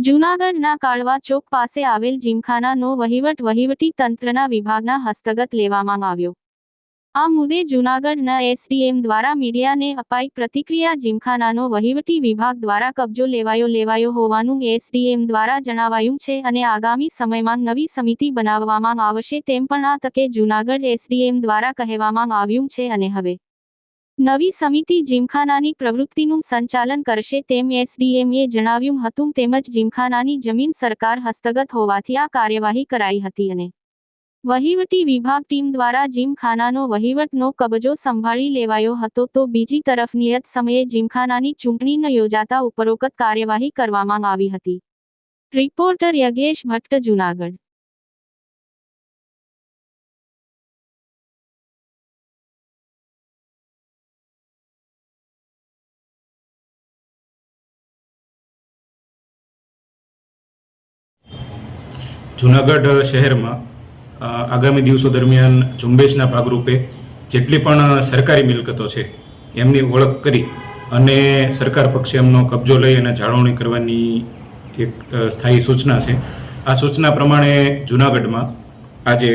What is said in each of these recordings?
જૂનાગઢના કાળવા ચોક પાસે આવેલ જીમખાનાનો વહીવટ વહીવટી તંત્રના વિભાગના હસ્તગત લેવામાં આવ્યો. આ મુદ્દે જૂનાગઢના એસડીએમ દ્વારા મીડિયાને અપાઈ પ્રતિક્રિયા જીમખાનાનો વહીવટી વિભાગ દ્વારા કબજો લેવાયો લેવાયો હોવાનું એસડીએમ દ્વારા જણાવાયું છે અને આગામી સમયમાં નવી સમિતિ બનાવવામાં આવશે તેમ પણ આ તકે જૂનાગઢ એસડીએમ દ્વારા કહેવામાં આવ્યું છે અને હવે નવી સમિતિ જીમખાનાની પ્રવૃત્તિનું સંચાલન કરશે તેમ એસડીએમએ જણાવ્યું હતું. તેમજ જીમખાનાની જમીન સરકાર હસ્તગત હોવાથી આ કાર્યવાહી કરાઈ હતી અને વહીવટી વિભાગ ટીમ દ્વારા જીમખાનાનો વહીવટનો કબજો સંભાળી લેવાયો હતો. તો બીજી તરફ નિયત સમયે જીમખાનાની ચૂંટણી ન યોજાતા ઉપરોક્ત કાર્યવાહી કરવામાં આવી હતી. રિપોર્ટર યજ્ઞેશ ભટ્ટ, જૂનાગઢ. જુનાગઢ શહેરમાં આગામી દિવસો દરમિયાન ઝુંબેશના ભાગરૂપે જેટલી પણ સરકારી મિલકતો છે, એમની ઓળખ કરી અને સરકાર પક્ષે એમનો કબજો લઈ અને જાળવણી કરવાની એક સ્થાયી સૂચના છે. આ સૂચના પ્રમાણે જુનાગઢમાં આજે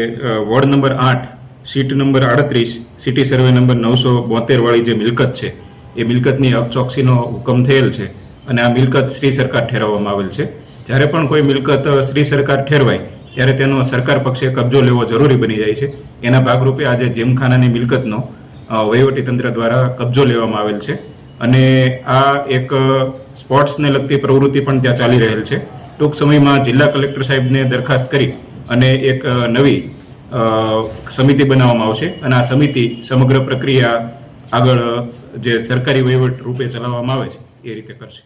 વોર્ડ નંબર આઠ, સીટ નંબર આડત્રીસ, સિટી સર્વે નંબર નવસો બોતેરવાળી જે મિલકત છે, એ મિલકતની અકચોકસીનો હુકમ થયેલ છે અને આ મિલકત શ્રી સરકાર ઠેરવવામાં આવેલ છે. જ્યારે પણ કોઈ મિલકત શ્રી સરકાર ઠેરવાય, ત્યારે તેનો સરકાર પક્ષે કબજો લેવો જરૂરી બની જાય છે. એના ભાગરૂપે આજે જીમખાનાની મિલકતનો વહીવટીતંત્ર દ્વારા કબજો લેવામાં આવેલ છે. અને આ એક સ્પોર્ટ્સને લગતી પ્રવૃત્તિ પણ ત્યાં ચાલી રહેલ છે. ટૂંક સમયમાં જિલ્લા કલેક્ટર સાહેબને દરખાસ્ત કરી અને એક નવી સમિતિ બનાવવામાં આવશે. અને આ સમિતિ સમગ્ર પ્રક્રિયા આગળ જે સરકારી વહીવટ રૂપે ચલાવવામાં આવે છે, એ રીતે કરશે.